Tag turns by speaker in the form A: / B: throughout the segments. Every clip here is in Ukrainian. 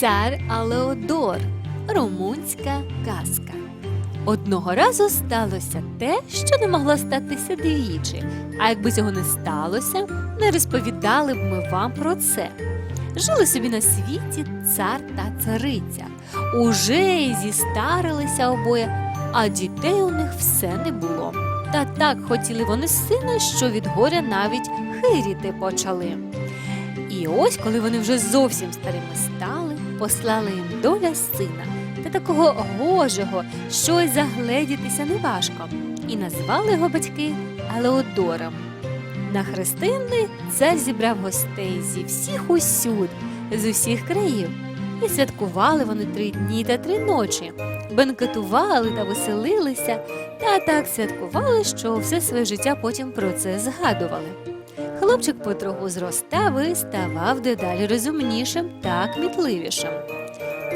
A: Цар Алеодор. Румунська казка. Одного разу сталося те, що не могло статися двічі. А якби цього не сталося, не розповідали б ми вам про це. Жили собі на світі цар та цариця. Уже й зістарилися обоє, а дітей у них все не було. Та так хотіли вони сина, що від горя навіть хиріти почали. І ось, коли вони вже зовсім старими стали, послала їм доля сина. Та такого гожого, що й загледітися неважко, і назвали його батьки Алеодором. На хрестини цар зібрав гостей зі всіх усюд, з усіх країв, і святкували вони три дні та три ночі, бенкетували та веселилися, та так святкували, що все своє життя потім про це згадували. Хлопчик потроху зростав і ставав дедалі розумнішим та кмітливішим.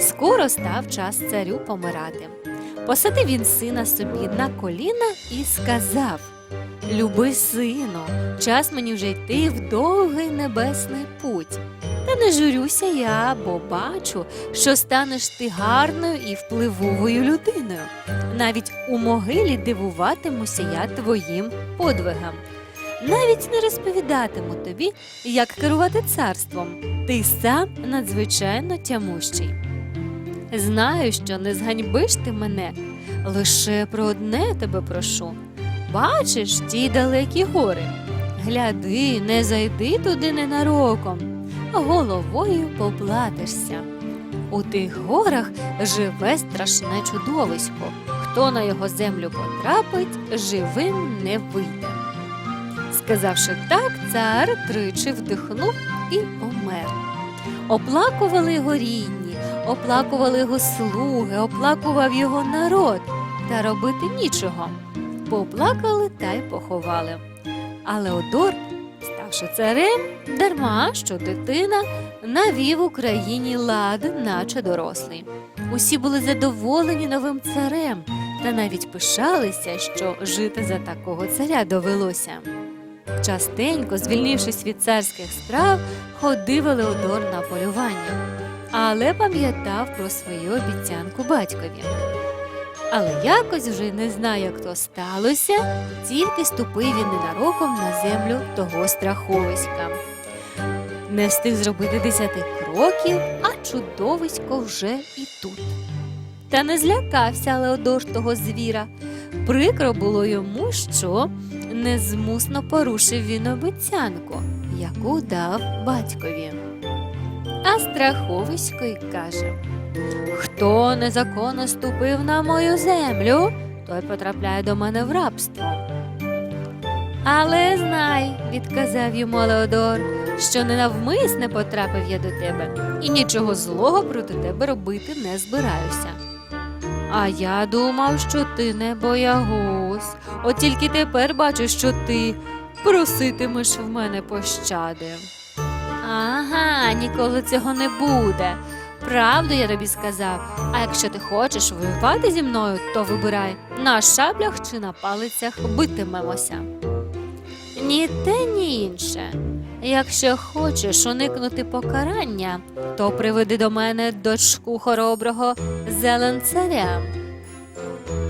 A: Скоро став час царю помирати. Посадив він сина собі на коліна і сказав: Люби, сину, час мені вже йти в довгий небесний путь. Та не журюся я, бо бачу, що станеш ти гарною і впливовою людиною. Навіть у могилі дивуватимуся я твоїм подвигам. Навіть не розповідатиму тобі, як керувати царством. Ти сам надзвичайно тямущий. Знаю, що не зганьбиш ти мене, лише про одне тебе прошу. Бачиш ті далекі гори. Гляди, не зайди туди ненароком, головою поплатишся. У тих горах живе страшне чудовисько. Хто на його землю потрапить, живим не вийде. Сказавши так, цар тричі вдихнув і помер. Оплакували його рідні, оплакували його слуги, оплакував його народ, та робити нічого. Поплакали та й поховали. Але Одор, ставши царем, дарма що дитина навів Україні лад, наче дорослий. Усі були задоволені новим царем та навіть пишалися, що жити за такого царя довелося. Частенько, звільнившись від царських справ, ходив Елеодор на полювання, але пам'ятав про свою обіцянку батькові. Але якось вже не знаю, як то сталося, тільки ступив він ненароком на землю того страховиська. Не встиг зробити десяти кроків, а чудовисько вже і тут. Та не злякався Леодор того звіра. Прикро було йому, що незмусно порушив він обіцянку, яку дав батькові. А страховисько й каже: Хто незаконно ступив на мою землю, той потрапляє до мене в рабство. Але знай, відказав йому Леодор, що ненавмисне потрапив я до тебе, і нічого злого проти тебе робити не збираюся. А я думав, що ти не боягуз, от тільки тепер бачу, що ти проситимеш в мене пощади. Ага, ніколи цього не буде. Правду я тобі сказав. А якщо ти хочеш воювати зі мною, то вибирай на шаблях чи на палицях битимемося. Ні те, ні інше. Якщо хочеш уникнути покарання, то приведи до мене дочку хороброго зеленцаря.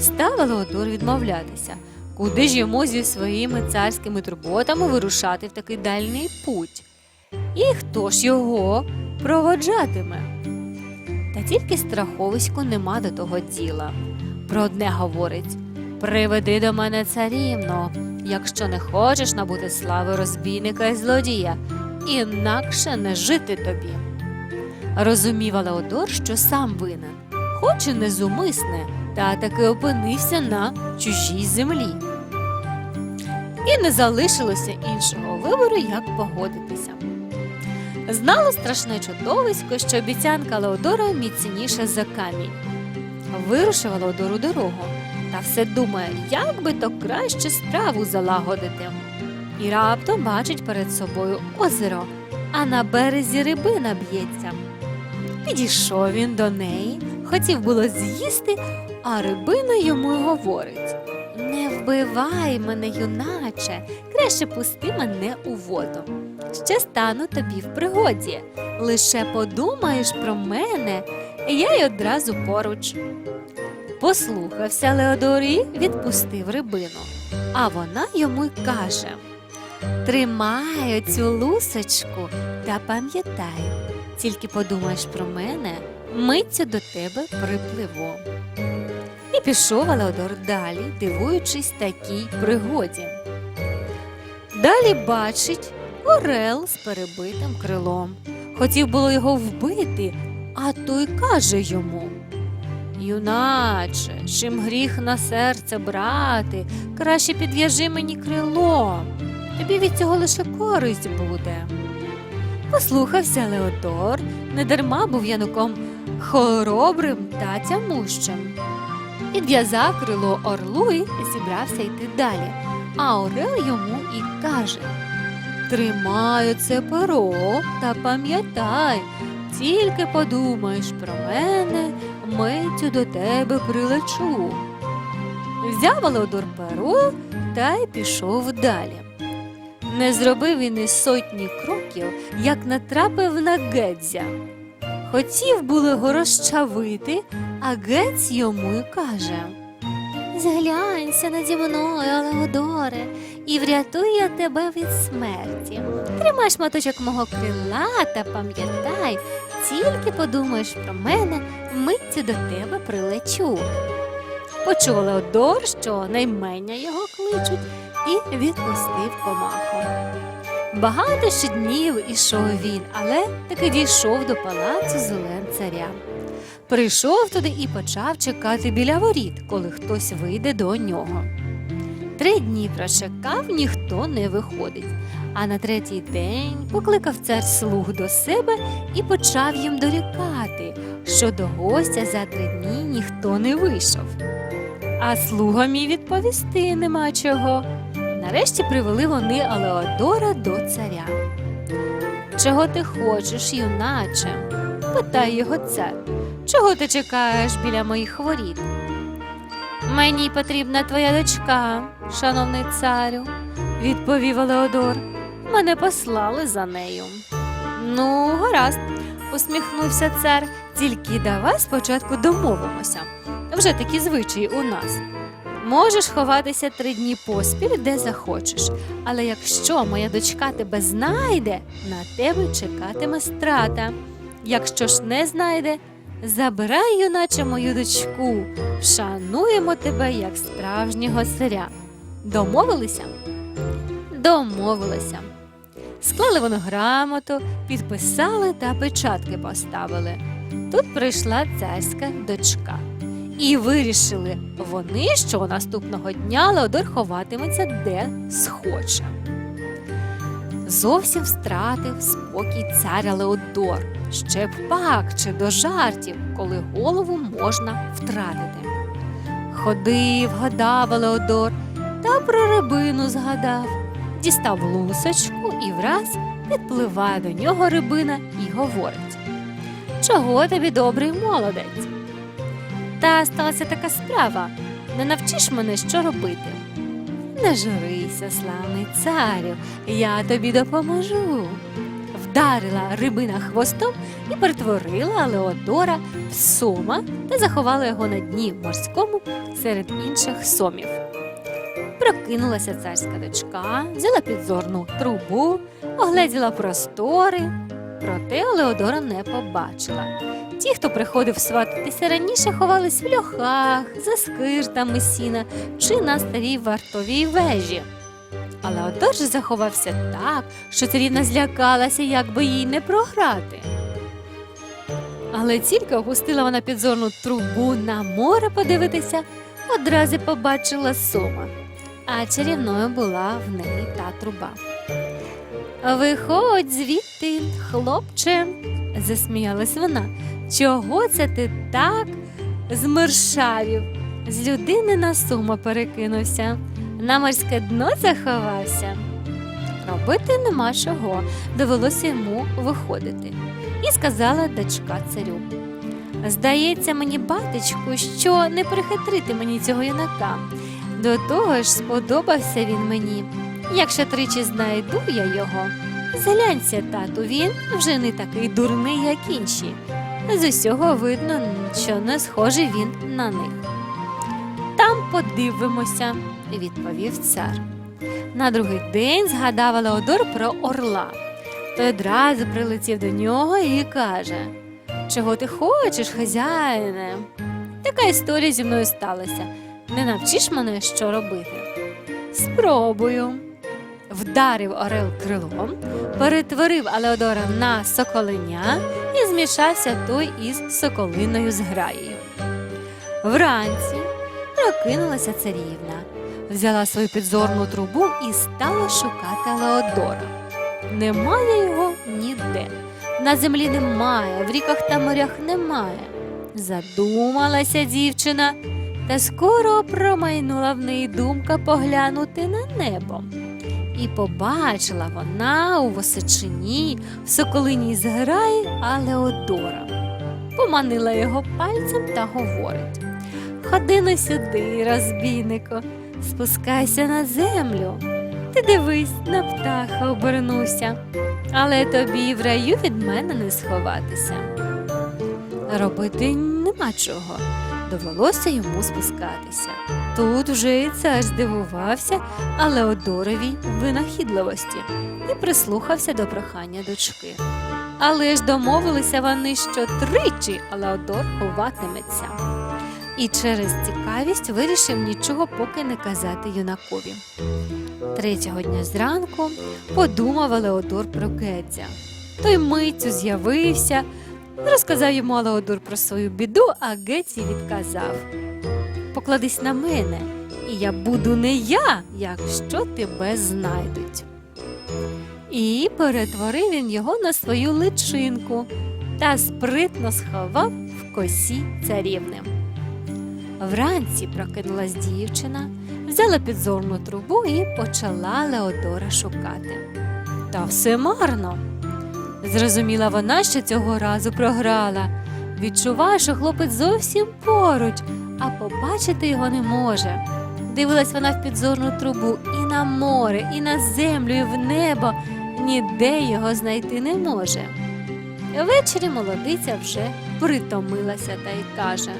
A: Став Елеодор відмовлятися, куди ж йому зі своїми царськими турботами вирушати в такий дальній путь. І хто ж його проводжатиме? Та тільки страховиську нема до того діла. Про одне говорить приведи до мене царівну, якщо не хочеш набути слави розбійника і злодія, інакше не жити тобі. Розумів Алеодор, що сам винен, хоч і незумисне, та таки опинився на чужій землі. І не залишилося іншого вибору, як погодитися. Знало страшне чудовисько, що обіцянка Леодора міцніша за камінь. Вирушив Леодор у дорогу та все думає, як би то краще справу залагодити. І раптом бачить перед собою озеро, а на березі рибина б'ється. Підійшов він до неї, хотів було з'їсти, а рибина йому говорить: Не вбивай мене, юначе, краще пусти мене у воду. ще стану тобі в пригоді. Лише подумаєш про мене, я й одразу поруч. Послухався Леодор і відпустив рибину. А вона йому й каже: Тримай оцю лусочку та пам'ятай, тільки подумаєш про мене, миттю до тебе припливу. І пішов Леодор далі, дивуючись такій пригоді. Далі бачить орел з перебитим крилом. Хотів було його вбити, а той каже йому. Юначе, чим гріх на серце брати, краще підв'яжи мені крило. Тобі від цього лише користь буде. Послухався Леодор, недарма був януком хоробрим та тямущим. Підв'язав крило орлу і зібрався йти далі. А орел йому і каже Тримай це перо та пам'ятай, тільки подумаєш про мене, миттю до тебе прилечу. Взяв Володор перо та й пішов далі. Не зробив він і сотні кроків, як натрапив на Гедзя. Хотів було його розчавити, а Гець йому й каже Зглянься наді мною, Леодоре, і врятую я тебе від смерті. Тримай шматочок мого крила та пам'ятай, тільки подумаєш про мене, миттю до тебе прилечу. Почув Леодор, що наймення його кличуть, і відпустив комаху. Багато ще днів ішов він, але таки дійшов до палацу зелен царя. Прийшов туди і почав чекати біля воріт, коли хтось вийде до нього. Три дні прочекав, ніхто не виходить. А на третій день покликав цар слуг до себе і почав їм дорікати, що до гостя за три дні ніхто не вийшов. А слугам і відповісти нема чого. Нарешті привели вони Алеодора до царя. Чого ти хочеш, юначе? питає його цар. Чого ти чекаєш біля моїх воріт? Мені потрібна твоя дочка, шановний царю, відповів Алеодор. Мене послали за нею. Ну, гаразд, усміхнувся цар. Тільки давай спочатку домовимося. Вже такі звичаї у нас. Можеш ховатися три дні поспіль, де захочеш. Але якщо моя дочка тебе знайде, на тебе чекатиме страта. Якщо ж не знайде, забирай, юначе мою дочку, шануємо тебе як справжнього царя. Домовилися? Домовилися. Склали воно грамоту, підписали та печатки поставили. Тут прийшла царська дочка. І вирішили вони, що наступного дня Леодор ховатиметься де схоче. Зовсім втратив спокій царя Леодор. Ще б пак чи до жартів, коли голову можна втратити. Ходив, гадав Леодор та про рибину згадав, дістав лусочку і враз підпливає до нього рибина і говорить: Чого тобі добрий молодець? Та сталася така справа. Не навчиш мене, що робити. Не журися, славний царю, я тобі допоможу. Вдарила рибина хвостом і перетворила Леодора в сома та заховала його на дні морському серед інших сомів. Прокинулася царська дочка, взяла підзорну трубу, огледіла простори, проте Леодора не побачила. Ті, хто приходив свататися раніше, ховались в льохах, за скиртами сіна чи на старій вартовій вежі. Але отож заховався так, що царівна злякалася, як би їй не програти. Але тільки опустила вона підзорну трубу на море подивитися, одразу побачила сома, а чарівною була в неї та труба. Виходь звідти, хлопче, засміялась вона. Чого це ти так змершавів? З людини на сума перекинувся, на морське дно заховався. Робити нема чого, довелося йому виходити. І сказала дочка царю. Здається мені, батечку, що не прихитрити мені цього юнака. До того ж сподобався він мені. Якщо тричі знайду я його, Зглянься, тату, він вже не такий дурний, як інші. З усього видно, що не схожий він на них. Там подивимося, відповів цар. На другий день згадав Леодор про орла. Той одразу прилетів до нього і каже: Чого ти хочеш, хазяїне? Така історія зі мною сталася. Не навчиш мене, що робити? Спробую. Вдарив орел крилом, перетворив Алеодора на соколеня і змішався той із соколиною зграєю. Вранці прокинулася царівна, взяла свою підзорну трубу і стала шукати Леодора. Немає його ніде. На землі немає, в ріках та морях немає. Задумалася дівчина, та скоро промайнула в неї думка поглянути на небо. І побачила вона у Восичині в соколиній зграї Алеодора. Поманила його пальцем та говорить Ходи сюди, розбійнику, спускайся на землю. Ти дивись, на птаха обернуся, але тобі в раю від мене не сховатися. Робити нема чого, довелося йому спускатися. Тут вже і цар здивувався Алеодоровій винахідливості і прислухався до прохання дочки. Але ж домовилися вони, що тричі Алеодор ховатиметься. І через цікавість вирішив нічого поки не казати юнакові. Третього дня зранку подумав Алеодор про Гедзя. Той миттю з'явився, розказав йому Алеодор про свою біду, а Гедзі відказав Покладись на мене, і я буду не я, якщо тебе знайдуть. І перетворив він його на свою личинку та спритно сховав в косі царівни. Вранці прокинулась дівчина, взяла підзорну трубу і почала Леодора шукати. Та все марно. Зрозуміла вона, що цього разу програла. Відчуває, що хлопець зовсім поруч, а побачити його не може. Дивилась вона в підзорну трубу і на море, і на землю, і в небо. Ніде його знайти не може. Ввечері молодиця вже притомилася та й каже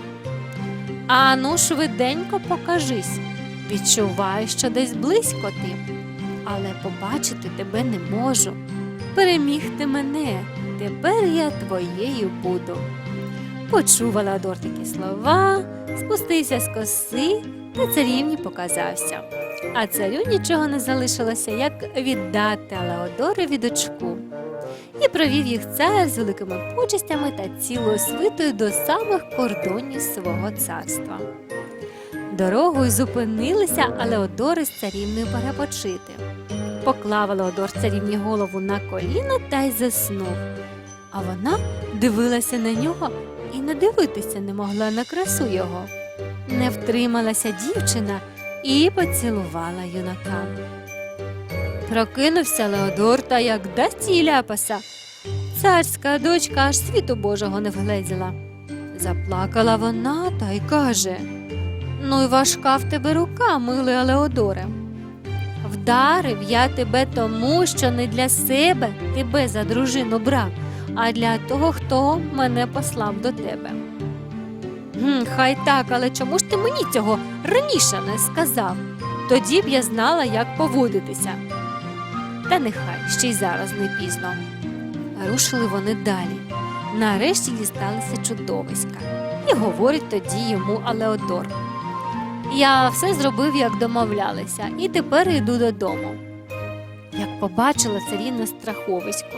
A: Ану, швиденько покажись. Відчуваю, що десь близько ти, але побачити тебе не можу. Переміг ти мене, тепер я твоєю буду. Почув Аладор такі слова, спустився з коси та царівні показався. А царю нічого не залишилося, як віддати Алеодорові дочку. І провів їх цар з великими почестями та цілою свитою до самих кордонів свого царства. Дорогою зупинилися Алеодори з царівною перепочити. Поклав Алеодор царівні голову на коліно та й заснув. А вона дивилася на нього і не дивитися не могла на красу його. Не втрималася дівчина і поцілувала юнака. Прокинувся Леодор та як дасть їй ляпаса. Царська дочка аж світу Божого не вгледіла. Заплакала вона та й каже Ну й важка в тебе рука, милий Алеодоре. Вдарив я тебе тому, що не для себе тебе за дружину брав, а для того, хто мене послав до тебе. «Гм, Хай так, але чому ж ти мені цього раніше не сказав? Тоді б я знала, як поводитися. Та нехай ще й зараз не пізно. Рушили вони далі. Нарешті дісталися чудовиська. І говорить тоді йому Алеодор. Я все зробив, як домовлялися, і тепер йду додому. Як побачила царівна страховисько,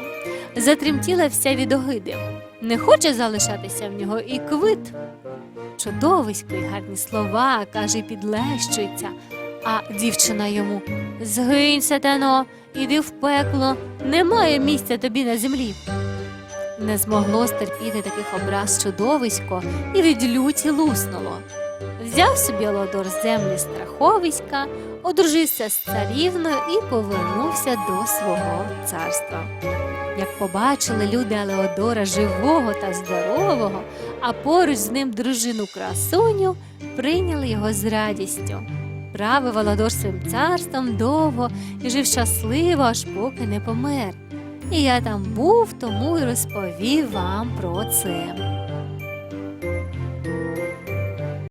A: затремтіла вся від огиди. Не хоче залишатися в нього і квит. Чудовисько й гарні слова, каже, підлещується, а дівчина йому Згинь, сатано, іди в пекло, немає місця тобі на землі. Не змогло стерпіти таких образ чудовисько і від люті луснуло. Взяв собі Лодор землі страховиська, одружився з царівною і повернувся до свого царства. Як побачили люди Алеодора живого та здорового, а поруч з ним дружину красуню, прийняли його з радістю. Правив Аладор своїм царством довго і жив щасливо, аж поки не помер. І я там був, тому й розповів вам про це.